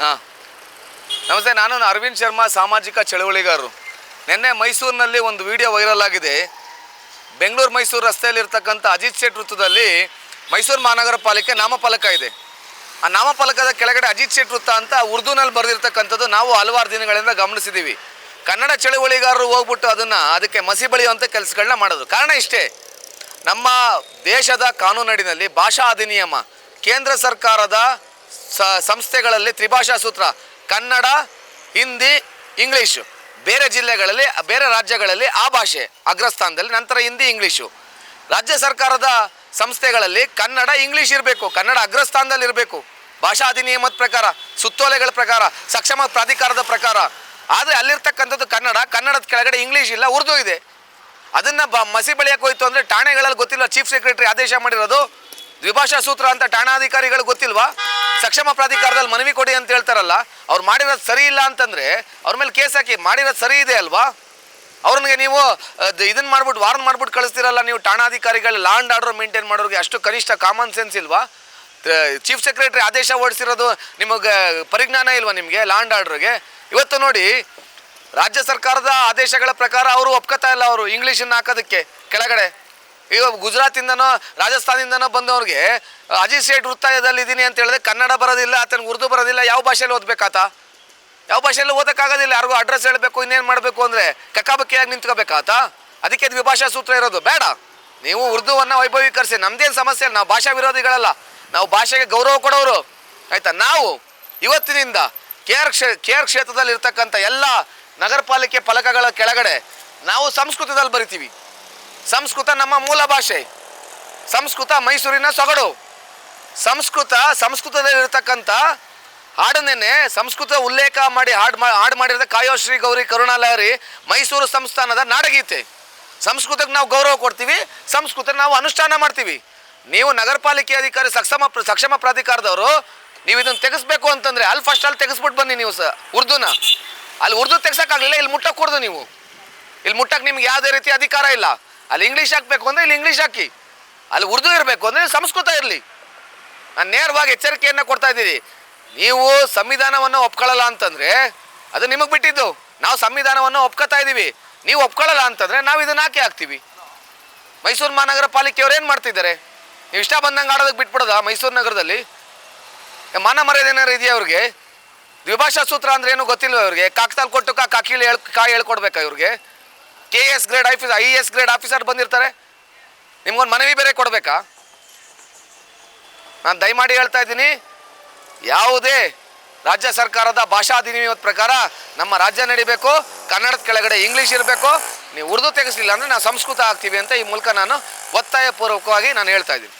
ಹಾಂ. ನಮಸ್ತೆ ನಾನು ಅರವಿಂದ್ ಶರ್ಮಾ ಸಾಮಾಜಿಕ ಚಳವಳಿಗಾರರು. ನಿನ್ನೆ ಮೈಸೂರಿನಲ್ಲಿ ಒಂದು ವಿಡಿಯೋ ವೈರಲ್ ಆಗಿದೆ. ಬೆಂಗಳೂರು ಮೈಸೂರು ರಸ್ತೆಯಲ್ಲಿರ್ತಕ್ಕಂಥ ಅಜಿತ್ ಶೆಟ್ ವೃತ್ತದಲ್ಲಿ ಮೈಸೂರು ಮಹಾನಗರ ಪಾಲಿಕೆ ನಾಮಫಲಕ ಇದೆ. ಆ ನಾಮಫಲಕದ ಕೆಳಗಡೆ ಅಜಿತ್ ಶೆಟ್ ವೃತ್ತ ಅಂತ ಉರ್ದುನಲ್ಲಿ ಬರೆದಿರ್ತಕ್ಕಂಥದ್ದು ನಾವು ಹಲವಾರು ದಿನಗಳಿಂದ ಗಮನಿಸಿದ್ದೀವಿ ಕನ್ನಡ ಚಳವಳಿಗಾರರು ಹೋಗ್ಬಿಟ್ಟು ಅದನ್ನು ಅದಕ್ಕೆ ಮಸಿ ಬಳಿಯುವಂಥ ಕೆಲಸಗಳನ್ನ ಮಾಡೋದು. ಕಾರಣ ಇಷ್ಟೇ. ನಮ್ಮ ದೇಶದ ಕಾನೂನಡಿನಲ್ಲಿ ಭಾಷಾ ಅಧಿನಿಯಮ, ಕೇಂದ್ರ ಸರ್ಕಾರದ ಸಂಸ್ಥೆಗಳಲ್ಲಿ ತ್ರಿಭಾಷಾ ಸೂತ್ರ, ಕನ್ನಡ, ಹಿಂದಿ, ಇಂಗ್ಲೀಷು. ಬೇರೆ ಜಿಲ್ಲೆಗಳಲ್ಲಿ, ಬೇರೆ ರಾಜ್ಯಗಳಲ್ಲಿ ಆ ಭಾಷೆ ಅಗ್ರಸ್ಥಾನದಲ್ಲಿ, ನಂತರ ಹಿಂದಿ, ಇಂಗ್ಲೀಷು. ರಾಜ್ಯ ಸರ್ಕಾರದ ಸಂಸ್ಥೆಗಳಲ್ಲಿ ಕನ್ನಡ, ಇಂಗ್ಲೀಷ್ ಇರಬೇಕು. ಕನ್ನಡ ಅಗ್ರಸ್ಥಾನದಲ್ಲಿ ಇರಬೇಕು. ಭಾಷಾ ಅಧಿನಿಯಮದ ಪ್ರಕಾರ, ಸುತ್ತೋಲೆಗಳ ಪ್ರಕಾರ, ಸಕ್ಷಮ ಪ್ರಾಧಿಕಾರದ ಪ್ರಕಾರ. ಆದರೆ ಅಲ್ಲಿರ್ತಕ್ಕಂಥದ್ದು ಕನ್ನಡ, ಕನ್ನಡದ ಕೆಳಗಡೆ ಇಂಗ್ಲೀಷ್ ಇಲ್ಲ, ಉರ್ದು ಇದೆ. ಅದನ್ನು ಬ ಮಸಿ ಬಳಿಯಕ್ಕೆ ಹೋಯಿತು ಅಂದರೆ ಠಾಣೆಗಳಲ್ಲಿ ಗೊತ್ತಿಲ್ಲ, ಚೀಫ್ ಸೆಕ್ರೆಟರಿ ಆದೇಶ ಮಾಡಿರೋದು. ದ್ವಿಭಾಷಾ ಸೂತ್ರ ಅಂತ ಠಾಣಾಧಿಕಾರಿಗಳು ಗೊತ್ತಿಲ್ವಾ? ಸಕ್ಷಮ ಪ್ರಾಧಿಕಾರದಲ್ಲಿ ಮನವಿ ಕೊಡಿ ಅಂತ ಹೇಳ್ತಾರಲ್ಲ, ಅವ್ರು ಮಾಡಿರೋದು ಸರಿ ಇಲ್ಲ ಅಂತಂದ್ರೆ ಅವ್ರ ಮೇಲೆ ಕೇಸ್ ಹಾಕಿ ಮಾಡಿರೋದು ಸರಿ ಇದೆ ಅಲ್ವಾ? ಅವ್ರನ್ಗೆ ನೀವು ಇದನ್ನ ಮಾಡ್ಬಿಟ್ಟು ವಾರ್ನ್ ಮಾಡ್ಬಿಟ್ಟು ಕಳಿಸ್ತಿರಲ್ಲ ನೀವು ಠಾಣಾಧಿಕಾರಿಗಳು ಲಾ ಅಂಡ್ ಆರ್ಡರ್ ಮೇಂಟೈನ್ ಮಾಡೋರಿಗೆ ಅಷ್ಟು ಕನಿಷ್ಠ ಕಾಮನ್ ಸೆನ್ಸ್ ಇಲ್ವಾ? ಚೀಫ್ ಸೆಕ್ರೆಟರಿ ಆದೇಶ ಹೊರಡಿಸಿರೋದು ನಿಮಗೆ, ಪರಿಜ್ಞಾನ ಇಲ್ವಾ ನಿಮಗೆ ಲಾ ಅಂಡ್ ಆರ್ಡರ್ಗೆ ಇವತ್ತು ನೋಡಿ, ರಾಜ್ಯ ಸರ್ಕಾರದ ಆದೇಶಗಳ ಪ್ರಕಾರ ಅವರು ಒಪ್ಕೋತಾ ಇಲ್ಲ ಅವರು ಇಂಗ್ಲೀಷನ್ನು ಹಾಕೋದಕ್ಕೆ, ಕೆಳಗಡೆ. ಈಗ ಗುಜರಾತಿಂದನೋ ರಾಜಸ್ಥಾನದಿಂದನೋ ಬಂದವ್ರಿಗೆ ಅಜಿತ್ ಸೇಠ್ ವೃತ್ತಾಯದಲ್ಲಿ ಇದ್ದೀನಿ ಅಂತ ಹೇಳಿದ್ರೆ ಕನ್ನಡ ಬರೋದಿಲ್ಲ ಆತನಿಗೆ ಉರ್ದು ಬರೋದಿಲ್ಲ, ಯಾವ ಭಾಷೆಯಲ್ಲಿ ಓದ್ಬೇಕಾತ? ಯಾವ ಭಾಷೆಯಲ್ಲಿ ಓದೋಕ್ಕಾಗೋದಿಲ್ಲ, ಯಾರಿಗೂ ಅಡ್ರೆಸ್ ಹೇಳಬೇಕು, ಇನ್ನೇನು ಮಾಡಬೇಕು ಅಂದರೆ ಕಕ್ಕಾಬಕ್ಕಿಯಾಗಿ ನಿಂತ್ಕೋಬೇಕಾತ? ಅದಕ್ಕೆ ವಿಭಾಷಾ ಸೂತ್ರ ಇರೋದು, ಬೇಡ. ನೀವು ಉರ್ದುವನ್ನು ವೈಭವೀಕರಿಸಿ, ನಮ್ದೇನು ಸಮಸ್ಯೆ ನಾವು ಭಾಷಾ ವಿರೋಧಿಗಳಲ್ಲ, ನಾವು ಭಾಷೆಗೆ ಗೌರವ ಕೊಡೋರು. ಆಯಿತಾ? ನಾವು ಇವತ್ತಿನಿಂದ ಕೆ ಆರ್ ಕ್ಷೇ ಕೆ ಆರ್ ಕ್ಷೇತ್ರದಲ್ಲಿ ಇರ್ತಕ್ಕಂಥ ಎಲ್ಲ ನಗರ ಪಾಲಿಕೆ ಫಲಕಗಳ ಕೆಳಗಡೆ ನಾವು ಸಂಸ್ಕೃತದಲ್ಲಿ ಬರಿತೀವಿ. ಸಂಸ್ಕೃತ ನಮ್ಮ ಮೂಲ ಭಾಷೆ. ಸಂಸ್ಕೃತ ಮೈಸೂರಿನ ಸೊಗಡು. ಸಂಸ್ಕೃತ ಸಂಸ್ಕೃತದಲ್ಲಿರ್ತಕ್ಕಂಥ ಹಾಡನ್ನೇನೆ ಸಂಸ್ಕೃತ ಉಲ್ಲೇಖ ಮಾಡಿ ಹಾಡು ಮಾ, ಹಾಡು ಮಾಡಿರೋದ ಕಾಯೋ ಶ್ರೀ ಗೌರಿ ಕರುಣಾಲಹರಿ ಮೈಸೂರು ಸಂಸ್ಥಾನದ ನಾಡಗೀತೆ. ಸಂಸ್ಕೃತಕ್ಕೆ ನಾವು ಗೌರವ ಕೊಡ್ತೀವಿ, ಸಂಸ್ಕೃತ ನಾವು ಅನುಷ್ಠಾನ ಮಾಡ್ತೀವಿ. ನೀವು ನಗರ ಪಾಲಿಕೆ ಅಧಿಕಾರಿ ಸಕ್ಷಮ ಸಕ್ಷಮ ಪ್ರಾಧಿಕಾರದವರು, ನೀವು ಇದನ್ನು ತೆಗೆಸ್ಬೇಕು ಅಂತಂದರೆ ಅಲ್ಲಿ ಫಸ್ಟ್ ಅಲ್ಲಿ ತೆಗೆಸ್ಬಿಟ್ಟು ಬನ್ನಿ ನೀವು ಸ, ಉರ್ದುನ. ಅಲ್ಲಿ ಉರ್ದು ತೆಗ್ಸೋಕ್ಕಾಗಲಿಲ್ಲ, ಇಲ್ಲಿ ಮುಟ್ಟಕ್ಕೆ ಕೊಡ್ದು ನೀವು. ಇಲ್ಲಿ ಮುಟ್ಟಕ್ಕೆ ನಿಮ್ಗೆ ಯಾವುದೇ ರೀತಿ ಅಧಿಕಾರ ಇಲ್ಲ. ಅಲ್ಲಿ ಇಂಗ್ಲೀಷ್ ಹಾಕಬೇಕು ಅಂದರೆ ಇಲ್ಲಿ ಇಂಗ್ಲೀಷ್ ಹಾಕಿ. ಅಲ್ಲಿ ಉರ್ದು ಇರಬೇಕು ಅಂದರೆ ಸಂಸ್ಕೃತ ಇರಲಿ. ನಾನು ನೇರವಾಗಿ ಎಚ್ಚರಿಕೆಯನ್ನು ಕೊಡ್ತಾ ಇದ್ದೀವಿ ನೀವು ಸಂವಿಧಾನವನ್ನು ಒಪ್ಕೊಳ್ಳಲ್ಲ ಅಂತಂದರೆ ಅದು ನಿಮಗೆ ಬಿಟ್ಟಿದ್ದು. ನಾವು ಸಂವಿಧಾನವನ್ನು ಒಪ್ಕೋತಾ ಇದ್ದೀವಿ. ನೀವು ಒಪ್ಕೊಳ್ಳಲ್ಲ ಅಂತಂದರೆ ನಾವು ಇದನ್ನ ಹಾಕಿ ಹಾಕ್ತೀವಿ. ಮೈಸೂರು ಮಹಾನಗರ ಪಾಲಿಕೆಯವ್ರು ಏನು ಮಾಡ್ತಿದ್ದಾರೆ? ನೀವು ಇಷ್ಟ ಬಂದಂಗೆ ಆಡೋದಕ್ಕೆ ಬಿಟ್ಬಿಡೋದಾ ಮೈಸೂರು ನಗರದಲ್ಲಿ? ಮಾನ ಮರ್ಯಾದೆ ಏನಾರು ಇದೆಯಾ ಅವ್ರಿಗೆ? ದ್ವಿಭಾಷಾ ಸೂತ್ರ ಅಂದ್ರೆ ಏನು ಗೊತ್ತಿಲ್ಲ ಅವ್ರಿಗೆ ಕಾಕ್ತಾಲ್ ಕೊಟ್ಟು ಕಾ ಕಾಕಿಲಿ ಹೇಳ್ ಕಾಯಿ ಹೇಳ್ಕೊಡ್ಬೇಕಾ ಇವ್ರಿಗೆ? K S grade office I S grade officer ಬಂದಿರ್ತಾರೆ. ನಿಮ್ಗೊಂದು ಮನವಿ ಬೇರೆ ಕೊಡಬೇಕಾ? ನಾನು ದಯಮಾಡಿ ಹೇಳ್ತಾ ಇದ್ದೀನಿ, ಯಾವುದೇ ರಾಜ್ಯ ಸರ್ಕಾರದ ಭಾಷಾ ಅಧಿನಿಯಮದ ಪ್ರಕಾರ ನಮ್ಮ ರಾಜ್ಯ ನಡಿಬೇಕು, ಕನ್ನಡದ ಕೆಳಗಡೆ ಇಂಗ್ಲೀಷ್ ಇರಬೇಕು, ನೀವು ಉರ್ದು ತೆಗೆಸಲಿಲ್ಲ ಅಂದರೆ ನಾವು ಸಂಸ್ಕೃತ ಆಗ್ತೀವಿ ಅಂತ ಈ ಮೂಲಕ ನಾನು ಒತ್ತಾಯಪೂರ್ವಕವಾಗಿ ನಾನು ಹೇಳ್ತಾ ಇದ್ದೀನಿ.